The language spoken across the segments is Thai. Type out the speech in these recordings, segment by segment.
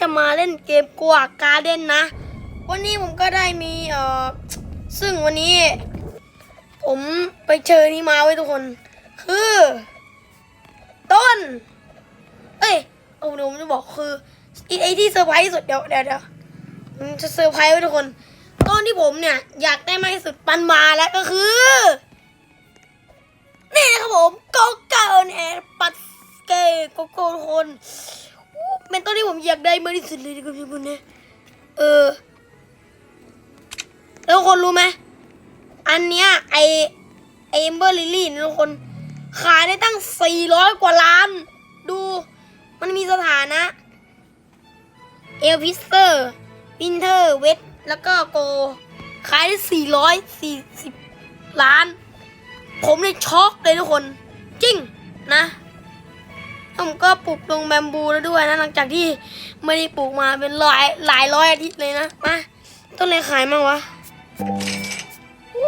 จะมาเล่นเกมกวากการเด้นนะ วันนี้ผมก็ได้มีเอ่อซึ่งวันนี้ ผมไปเจอนี่มาไว้ทุกคน คือ ต้น เอ้ยเอาเดี๋ยวผมจะบอกคือไอที่เซอร์ไพรส์ที่สุดเดี๋ยวเดี๋ยวเดี๋ยวจะเซอร์ไพรส์ไว้ทุกคน ต้นที่ผมเนี่ย อยากได้มากที่สุดปันมาแล้วก็คือ นี่นะครับผมโกโก้แอร์ปัดเกย์โกโก้ทุกคน เป็นต้นที่ผมอยากได้มากที่สุดเลยนะครับทุกคนนี่ยเออ แล้วคนรู้ไหมอันเนี้ยไอไอเอมเบอร์ลิลี่นะทุกคน ขายได้ตั้ง 400 กว่าล้าน ดูมันมีสถานะเอลพิสเตอร์วินเทอร์เวทแล้วก็โก ขายได้ 440 ล้าน ผมเลยช็อกเลยทุกคน จริงนะ ผมก็ปลูกลงแบมบูแล้วด้วยนะหลังจากที่ไม่ได้ปลูกมาเป็นหลายหลายร้อยอาทิตย์เลยนะมาต้นอะไรขายมั่งวะ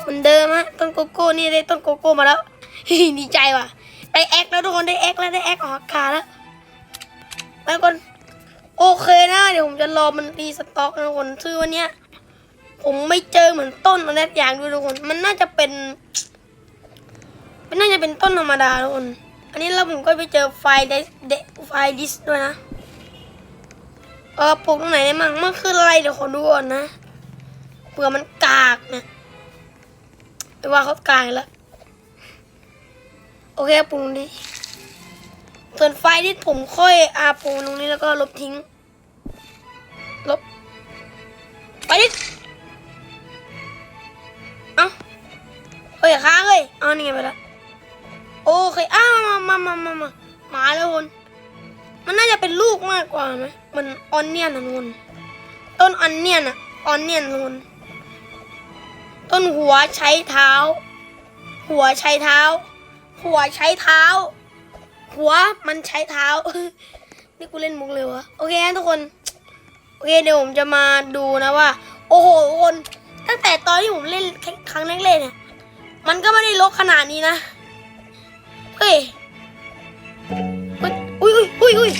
เหมือนเดิมฮะต้นโกโก้นี่ได้ต้นโกโก้มาแล้วดีใจว่ะได้แอคแล้วทุกคนได้แอคแล้วได้แอคออกอากาศแล้วแล้วคนโอเคนะเดี๋ยวผมจะรอมันรีสต็อกนะทุกคนคือวันเนี้ยผมไม่เจอเหมือนต้นอะไรกอย่างด้วยทุกคน มันน่าจะเป็น มันน่าจะเป็นต้นธรรมดาทุกคน อันนี้แล้วผมก็ไปเจอไฟเดไฟดิสด้วยนะ เออปลูกตรงไหนได้มั่งมันคืออะไรเดี๋ยวขอดูก่อนนะเผื่อมันกากเนี่ยไปว่าเขากากแล้วโอเคปรุงดิส่วนไฟที่ผมค่อยอาปรุงตรงนี้แล้วก็ลบทิ้ง ลบ ไปดิ เอ้าเฮ้ยค้างเลย เอานี่ไงไปละ โอเคอ้าวมามามามามามาแล้วคนมันน่าจะเป็นลูกมากกว่าไหมมันออนเนียนนะคนต้นออนเนียนอะออนเนียนทุกคนต้นหัวใช้เท้า หัวใช้เท้า หัวใช้เท้า หัวมันใช้เท้านี่กูเล่นมุกเลยวะโอเคนะทุกคนโอเคเดี๋ยวผมจะมาดูนะว่า โอ้โหคนตั้งแต่ตอนที่ผมเล่นครั้งแรกๆเนี่ย มันก็ไม่ได้ลกขนาดนี้นะ เฮ้ยอุ้ยอุ้ยอุ้ยอุ้ย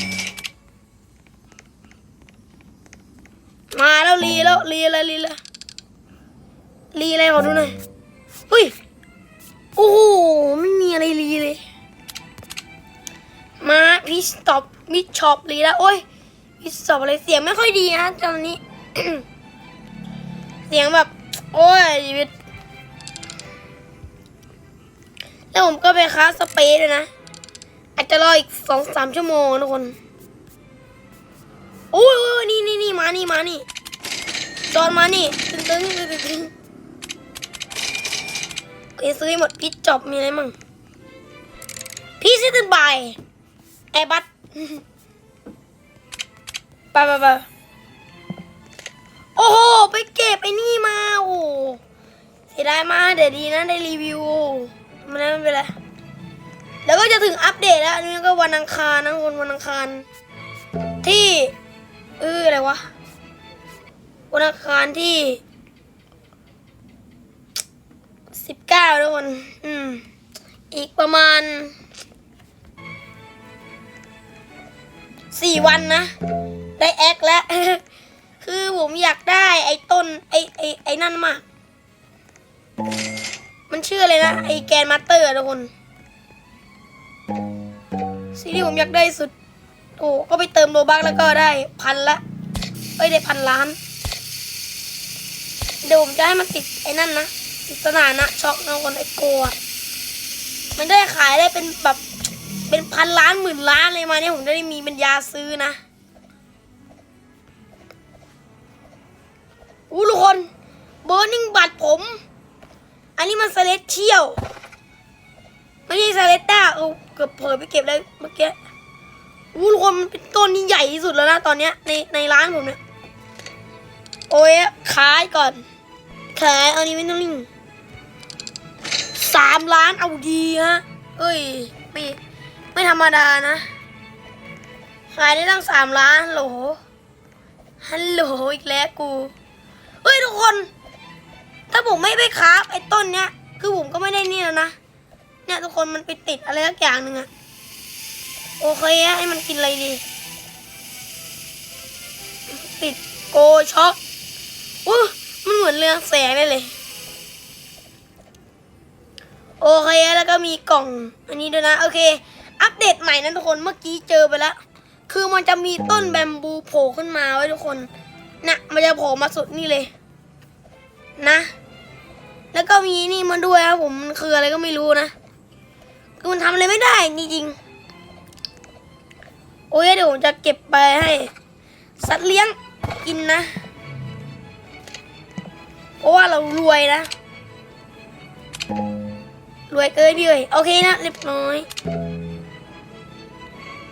มาแล้วรีแล้วรีอะไรรีแล้วรีอะไรขอดูหน่อยเฮ้ยโอ้โหไม่มีอะไรรีเลย มาพิสต็อปมิชช็อปรีแล้วโอ้ยพิสต็อปอะไรเสียงไม่ค่อยดีนะตอนนี้ เสียงแบบ โอ้ยชีวิต แล้วผมก็ไปค้าสเปซด้วยนะ อาจจะรออีกสองสามชั่วโมงนะทุกคนโอ้ยโอ้ยนี่นี่นี่มานี่มานี่จอนมานี่ตึงตึงตึงตึงตึงเอซื้อให้หมดพิชจอบมีอะไรมั่งพี่ซื้อตึงบายแอร์บัสไปไปไปโอ้โห ไปเก็บไอ้นี่มาโอ้เสียดายมากเดี๋ยวดีนะได้รีวิว มันไม่เป็นไรแล้วก็จะถึงอัปเดตแล้วอันนี้ก็วันอังคารนะวันวันอังคาร ที่เอออะไรวะวันอังคารที่สิบเก้าทุกคนอืมอีกประมาณสี่วันนะ ได้แอคแล้ว คือผมอยากได้ไอ้ต้น ไอ้ไอ้ไอ้นั่นมาก มันชื่ออะไรนะไอ้แกนมาสเตอร์ทุกคนสิ่งที่ผมอยากได้สุด โอ้ก็ไปเติมโลบักแล้วก็ได้พันละเอ้ยได้พันล้าน เดี๋ยวผมจะให้มันติดไอ้นั่นนะติดสถานะช็อกนะคนไอ้โกะมันได้ขายได้เป็นแบบเป็นพันล้านหมื่นล้านเลยมาเนี่ยผมจะได้มีปัญญาซื้อนะอู้ทุกคนเบอร์นิ่งบัตรผม อันนี้มันเซเลสเชี่ยลไม่ใช่ซเลต้าเออเกือบเผลอไปเก็บได้เมื่อกี้อู้ทุกคนมันเป็นต้นนี้ใหญ่ที่สุดแล้วนะตอนเนี้ยในในร้านผมเนี่ยโอ้ยขายก่อน ขายเอานี้ไม่ต้องลิงสามล้านเอาดีฮะเอ้ยไม่ไม่ธรรมดานะ ขายได้ตั้งสามล้านโหลฮัลโหลอีกแล้วกูเฮ้ยทุกคน ถ้าผมไม่ไปคราฟไอ้ต้นเนี้ย คือผมก็ไม่ได้นี่แล้วนะ เนี่ยทุกคนมันไปติดอะไรสักอย่างหนึ่งอะโอเคอะให้มันกินอะไรดี ติดโกช็อกอู้มันเหมือนเรืองแสงได้เลย โอเคแล้วก็มีกล่อง อันนี้ด้วยนะ โอเค อัปเดตใหม่นะทุกคนเมื่อกี้เจอไปแล้ว คือมันจะมีต้นแบมบูโผล่ขึ้นมาไว้ทุกคนนะมันจะโผล่มาสุดนี่เลย นะ แล้วก็มีนี่มาด้วยครับผมมันคืออะไรก็ไม่รู้นะคือมันทำอะไรไม่ได้จริงๆโอ้ยเดี๋ยวผมจะเก็บไปให้ สัตว์เลี้ยงกินนะเพราะว่าเรารวยนะ รวยเกินพี่เอ้ยโอเคนะเรียบร้อย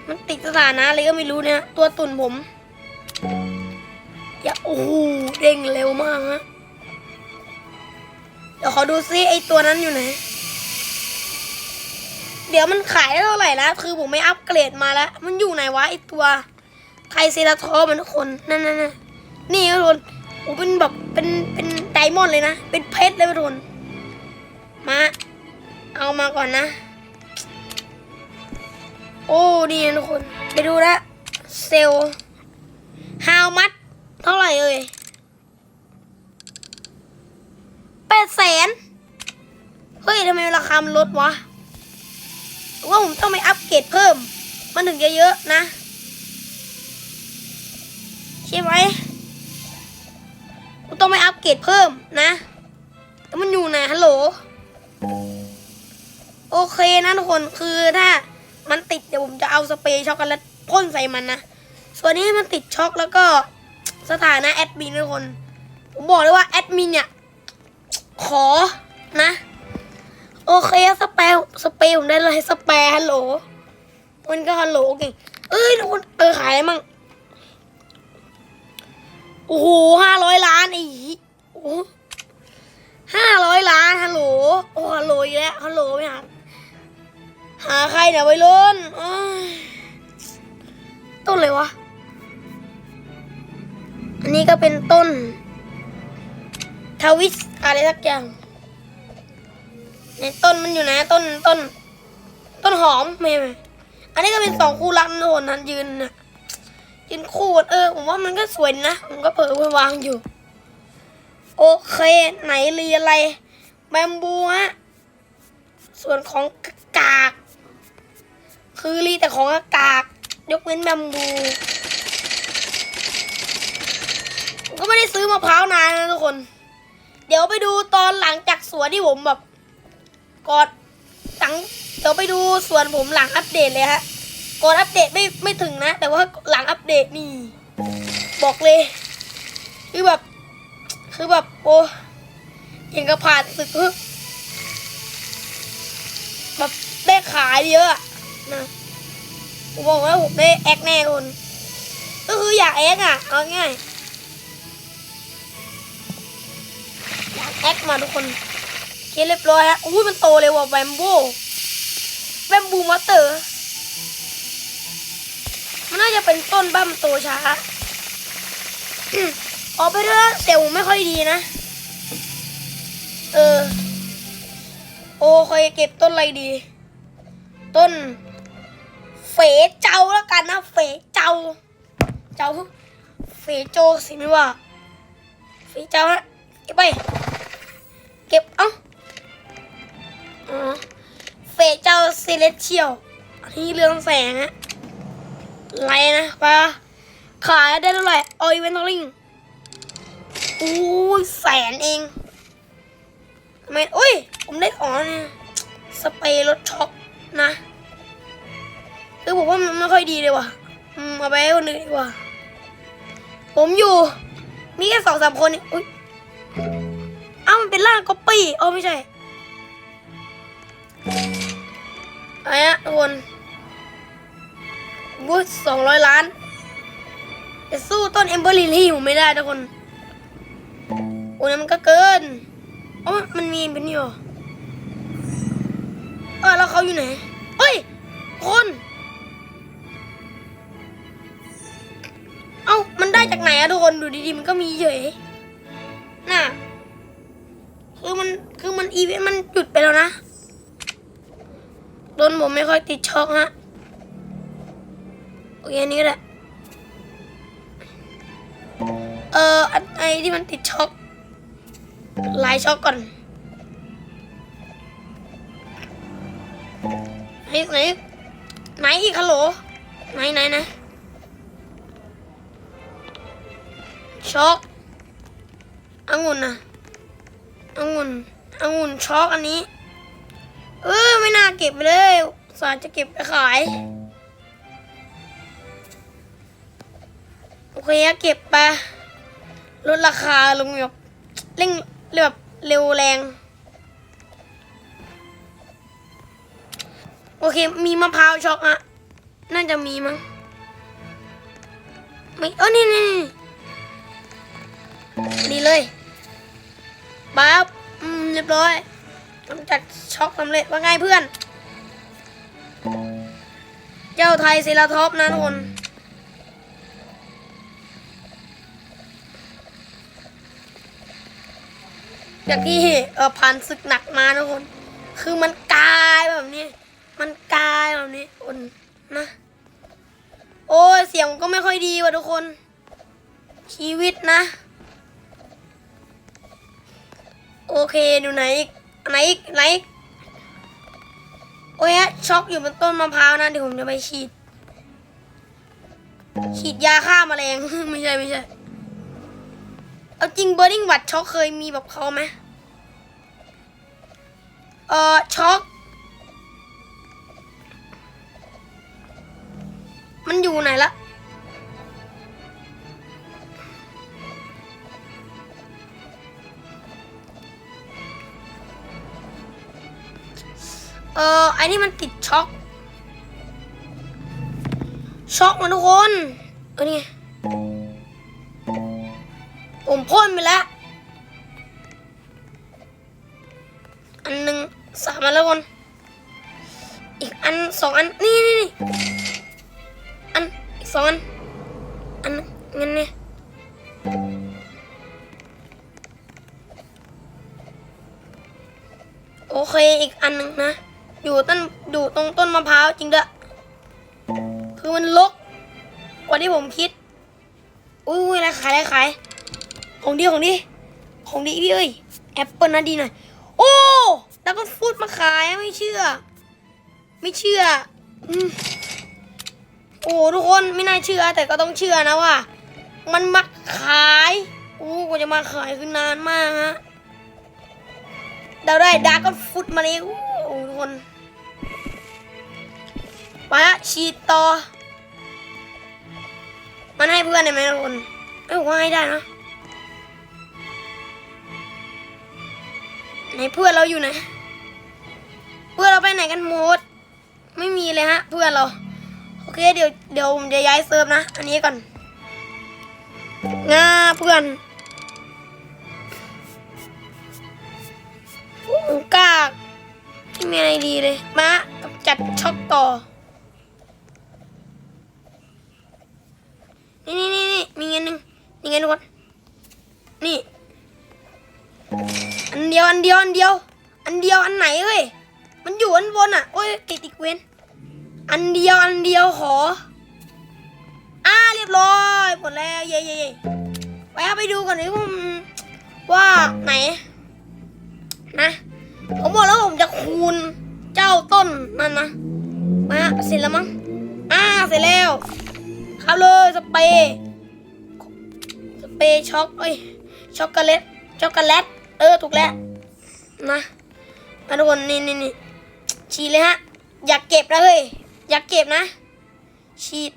มันติดสถานะอะไรก็ไม่รู้เนี่ยตัวตุ่นผม อย่าโอ้โหเด้งเร็วมากนะ ดี๋ยวขอดูซิไอตัวนั้นอยู่ไหน เดี๋ยวมันขายได้เท่าไหร่นะคือผมไม่อัปเกรดมาแล้ว มันอยู่ไหนวะไอตัวไทเซราทอมันทุกคน นั่นนั่นน,นี่ทุกคนโอ้เป็นแบบเป็นเป็นไดมอนด์เลยนะ เป็นเพชรเลยทุกคนมา เอามาก่อนนะ โอ้ดีนะทุกคน ไปดูนะเซลฮาวมัดเท่าไหร่เอ่ย แสน เฮ้ยทำไมราคามันลดวะว่าผมต้องไปอัปเกรดเพิ่ม มันถึงจะเยอะนะ ใช่ไหมกูต้องไปอัปเกรดเพิ่มนะแล้วมันอยู่ไหนฮัลโหล โอเคนะทุกคนคือถ้ามันติดเดี๋ยวผมจะเอาสเปรย์ช็อกโกแลตพ่นใส่มันนะ ส่วนนี้มันติดช็อกแล้วก็สถานะแอดมินทุกคน ผมบอกเลยว่าแอดมินเนี่ย ขอนะ โอเคสเปรย์สเปรย์ผมได้เลยสเปรย์ฮัลโหลมันก็ฮัลโหลเก่งเอ้ยทุกคนเออขายมั่งโอ้โหห้าร้อยล้านไอ้หิโอ้ห้าร้อยล้านฮัลโหลโอ้ฮัลโหลอีกแล้วฮัลโหลไม่หาหาใครเนี่ยวัยรุ่นต้นเลยวะ อันนี้ก็เป็นต้น ทวิส อะไรสักอย่างในต้นมันอยู่ไหนต้นต้น ต้นหอมไม่ไม่อันนี้ก็เป็นสองคู่รักโนนนั้นยืนน่ะยืนคู่กันเออผมว่ามันก็สวยนะผมก็เผลอไปวางอยู่ โอเค ไหนเรียอะไรแบมบูฮะส่วนของกาก คือรีแต่ของกาก ยกเว้นแบมบูผมก็ไม่ได้ซื้อมะพร้าวนานนะทุกคน เดี๋ยวไปดูตอนหลังจากสวนที่ผมแบบกอดหลังเดี๋ยวไปดูสวนผมหลังอัปเดตเลยฮะก่อนอัปเดตไม่ไม่ถึงนะ แต่ว่าหลังอัปเดตนี่ บอกเลย คือแบบ คือแบบโอ้ยังกระผ่านศึกแบบได้ขายเยอะนะผมบอกว่าผมได้แอคแน่คนก็คืออยากแอคอะเอาง่าย แอคมาทุกคนเคเรียบร้อยฮะอุ้ยมันโตเลยว่ะแบมโบแบมบูมาเตอร์มันน่าจะเป็นต้นบ้ามนโตช้าออกไปเถอะเซลล์ไม่ค่อยดีนะ เออ โอเคเก็บต้นอะไรดี ต้น เฟเจ้าแล้วกันนะ เฟเจ้า เจ้า เฟโจสิไม่ว่า เฟเจ้าฮะเก็บไป เก็บ เอ้าอ๋อเฟเจ้าเซเลเชียลอันนี้เรืองแสงฮะไรนะปะขายได้เท่าไหร่ออยเวนทอลิงอู้ยแสนเองทำไมอุ้ย ผมได้อ๋อเนี่ยสเปรย์ลดช็อกนะ คือผมว่ามันไม่ค่อยดีเลยว่ะอืมเอาไปให้คนอื่นดีกว่า ผมอยู่ มีแค่สองสามคนอุ้ยามันเป็นล่างก๊อปปี้อ๋อไม่ใช่อะไรนะทุกคนบูธสองร้อยล้านจะสู้ต้นเอมเบอร์ลิลี่ผมไม่ได้ทุกคนโอ้ยมันก็เกินอ๋อมันมีเป็นนี่เอเออแล้วเขาอยู่ไหนเฮ้ย คน เอ้า มันได้จากไหนอะทุกคน ดูดีๆ มันก็มีเฉยน่ะ คือมันคือมันอีเวนต์มันหยุดไปแล้วนะโดนผมไม่ค่อยติดช็อกฮะโอเคอันนี้ก็แหละอ้ที่มันติดช็อกลายช็อกก่อนไหนไหนไหนอีกฮัลโหลไหนไหนไหนช็อกองุ่นนะ องุ่นองุ่นช็อกอันนี้ เออไม่น่าเก็บเลย สารจะเก็บไปขาย โอเคเก็บไปลดราคาลงแบบเร่งแบบเร็วแรง โอเค มีมะพร้าวช็อกอะน่าจะมีมั้งไม่เออนี่นี่นี่ดีเลย ปั๊บอืมเรียบร้อยกำจัดช็อกสำเร็จว่าไงเพื่อน เจ้าไทยเซราท็อปนะทุกคนจากที่เออผ่านศึกหนักมาทุกคน คือมันกลายแบบนี้ มันกลายแบบนี้คนนะ โอ้ยเสียงก็ไม่ค่อยดีว่ะทุกคน ชีวิตนะ โอเคดูไหนอีกไหนอีกไหนอีกโอ้ยฮะช็อกอยู่บนต้นมะพร้าวนะเดี๋ยวผมจะไปฉีด ฉีดยาฆ่าแมลง ไม่ใช่ไม่ใช่ เอาจริงเบอร์ดิ้งวัดช็อกเคยมีแบบเขาไหมเออช็อก มันอยู่ไหนละ ออไอ้นี่มันติดช็อกช็อกมาทุกคนเออนี่ผมพ่นไปแล้ว อันหนึ่งสามอันแล้วคนอีกอันสองอันนี่นี่นี่อันอีกสองอันอันนึงงั้นเนี่ยโอเคอีกอันหนึ่งนะ อยู่ต้นอยู่ตรงต้นมะพร้าวจริงเด้อคือมันลกกว่าที่ผมคิด อุ้ยอะไรขายอะไรขาย ของดีของดีของดีพี่เอ้ยแอปเปิลนะดีหน่อย โอ้ แล้วก็ฟูดมาขายไม่เชื่อ ไม่เชื่ออืมโอ้ทุกคนไม่น่าเชื่อแต่ก็ต้องเชื่อนะว่า มันมาขายโอ้กว่าจะมาขายคือนานมากฮะเราได้ดาร์กฟุตมาเลยโอ้ทุกคน ฉีดต่อ มันให้เพื่อนได้ไหมทุกคนเอ้ยผมว่าให้ได้นะไหนเพื่อนเราอยู่ไหน เพื่อนเราไปไหนกันหมด ไม่มีเลยฮะ เพื่อนเรา โอเคเดี๋ยวเดี๋ยวผมจะย้ายเซิร์ฟนะ อันนี้ก่อนง่าเพื่อนโอ้โหกากที่มีอะไรดีเลย มากับจัดช็อกต่อ นี่นี่นี่นี่มีเงินหนึ่งมีเงินทุกคนนี่ อันเดียวอันเดียวอันเดียว อันเดียวอันไหนเอ้ย มันอยู่อันบนอะ โอ้ยติดอีกเว้น อันเดียวอันเดียวขอ อ่าเรียบร้อยหมดแล้ว เย่เย่เย่ไปไปดูก่อนดิว่ามันว่าไหน นะ ผมบอกแล้วผมจะคูณเจ้าต้นนั่นนะ มาเสร็จแล้วมั้ง อ่าเสร็จแล้ว ครับเลยสเปรย์สเปรย์ช็อกเอ้ยช็อกโกแลตช็อกโกแลตเออถูกแล้วนะมาทุกคนนี่นี่นี่ฉีดเลยฮะ อยากเก็บนะเฮ้ยอยากเก็บนะ ฉีด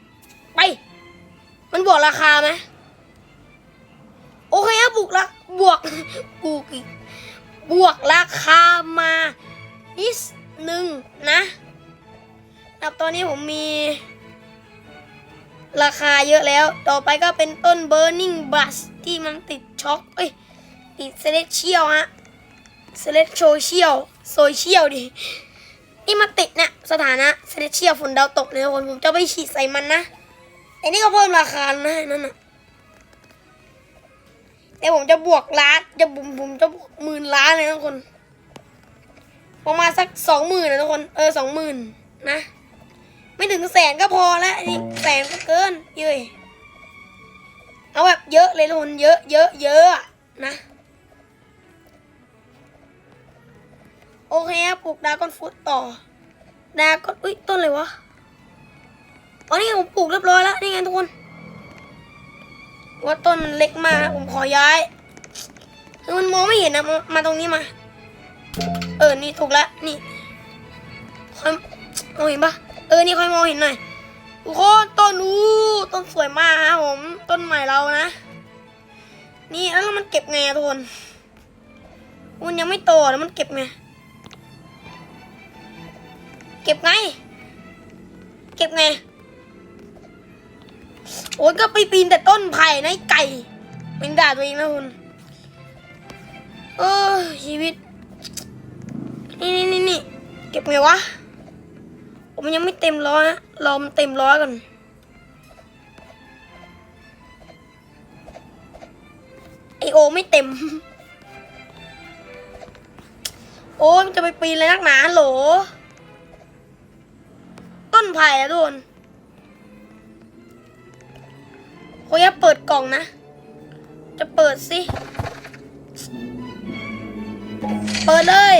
ไป มันบอกราคาไหมโอเคครับวกละบวกบวกอีกบวกราคามานิดหนึ่งนะแบบตอนนี้ผมมี ราคาเยอะแล้ว ต่อไปก็เป็นต้น Burning Bus ที่มันติดช็อกเอ้ย ติดเซเลเชียลฮะเซเลชโซเชียลโซเชียลดิ นี่มาติดเนี่ยสถานะเซเลเชียลฝนดาวตกเนี่ยทุกคนผมจะไปฉีดใส่มันนะไอ้นี่ก็เพิ่มราคานะนั่นน่ะแต่ผมจะบวกล้านจะบุมผมจะบวกหมื่นล้านเลยทุกคน ประมาณสักสองหมื่นนะทุกคน เออสองหมื่นนะ ไม่ถึงแสนก็พอแล้วนนี้แสนก็เกินเย้ยเอาแบบเยอะเลยทุกคนเยอะเยอะเยอะนะ โอเคครับปลูกดากอนฟุตต่อ ดากอนอุ้ยต้นเลยวะอ๋อนี่ไงผมปลูกเรียบร้อยแล้วนี่ไงทุกคน ว่าต้นมันเล็กมากผมขอย้ายคือมันมองไม่เห็นนะมามาตรงนี้มา เออนี่ถูกแล้วนี่ค่อยมองเห็นปะ เออ นี่คอยมองเห็นหน่อยทุกคนต้นนู้ต้นสวยมากครับผม ต้นใหม่เรานะ นี่แล้วมันเก็บไงทุกคนมันยังไม่โตแล้วมันเก็บไง เก็บไง เก็บไง โอ้ยก็ไปปีนแต่ต้นไผ่นะไก่เป็นด่าตัวเองนะคุณ เออชีวิต นี่นี่นี่เก็บไงวะ ผมยังไม่เต็มร้อยนะรอมันเต็มร้อยก่อนไอโอไม่เต็ม โอ้มันจะไปปีนเลยนักหนาโหล ต้นไผ่อะทุกคนโอ้ยเปิดกล่องนะ จะเปิดสิ เปิดเลย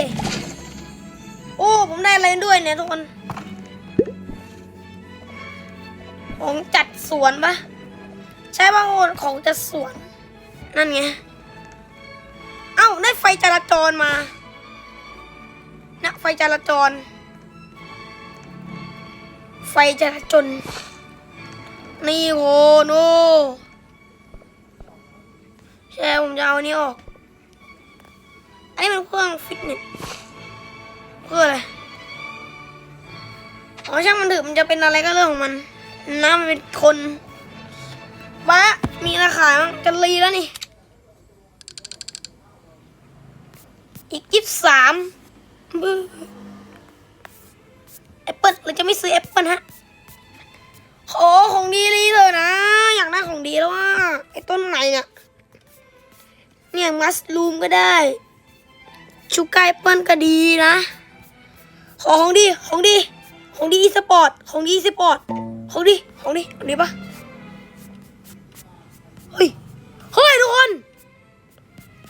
โอ้ ผมได้อะไรด้วยเนี่ยทุกคน ของจัดสวนปะใช่ป่ะโอนของจัดสวน นั่นไง เอ้า ได้ไฟจราจรมานะไฟจราจร ไฟจราจร นี่โหโนใช่ผมจะเอาอันนี้ออก อันนี้เป็นเครื่องฟิตเนสเพื่ออะไร อ๋อช่างมันเถอะมันจะเป็นอะไรก็เรื่องของมัน น้ำมันเป็นคนวะมีราคาจะรีแล้วนี่ อีกยี่สิบสามแอปเปิลเราจะไม่ซื้อแอปเปิลฮะขอของดีรีเลยนะ อยากได้ของดีแล้วว่าไอ้ต้นไหนเนี่ยเนี่ยมัสลูมก็ได้ ชูการ์แอปเปิลก็ดีนะขอของดี ของดี ของดีอีสปอร์ต ของดีอีสปอร์ต ของดี ของดีของดีปะเฮ้ย เฮ้ยทุกคน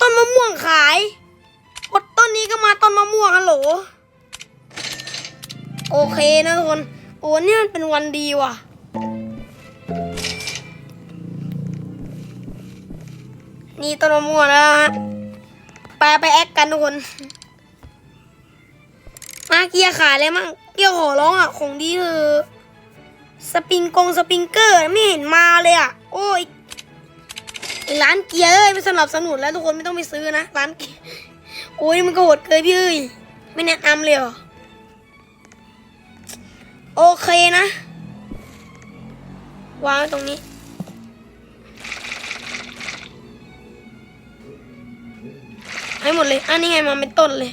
ต้นมะม่วงขายกดต้นนี้ก็มาต้นมะม่วงฮัลโหล โอเคนะทุกคน โอ้นี่มันเป็นวันดีว่ะ นี่ต้นมะม่วงแล้วฮะไปไปแอคกันทุกคน มาเกียร์ขายเลยมั่งเกียร์ขอร้องอะของดีเธอสปริงกงสปริงเกอร์ไม่เห็นมาเลยอะ โอ้ยร้านเกียร์เอ้ยไม่สนับสนุนแล้วทุกคนไม่ต้องไปซื้อนะร้านเกียร์โอ้ยมันก็โหดเกินพี่เอ้ยไม่แนะนำเลยหรอโอเคนะ วางตรงนี้ให้หมดเลย อันนี้ไงมาเป็นต้นเลย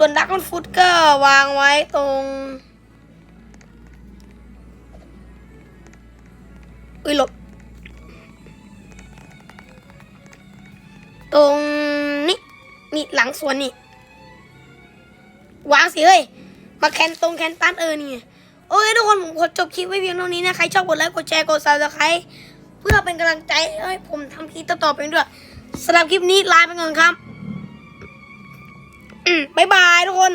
ส่วนดักอนฟุตก็วางไว้ตรงอุ้ยหลบ ตรงนี้นี่หลังสวนนี่ วางสิเฮ้ย มาแคนตรงแคนตันเออนี่โอเคทุกคนผมขอจบคลิปไว้เพียงเท่านี้นะ ใครชอบกดไลค์กดแชร์กดซับสไครต์เพื่อเป็นกำลังใจให้ผมทำคลิปต่อๆไปด้วยสำหรับคลิปนี้ลาไปก่อนครับ บ๊ายบายทุกคน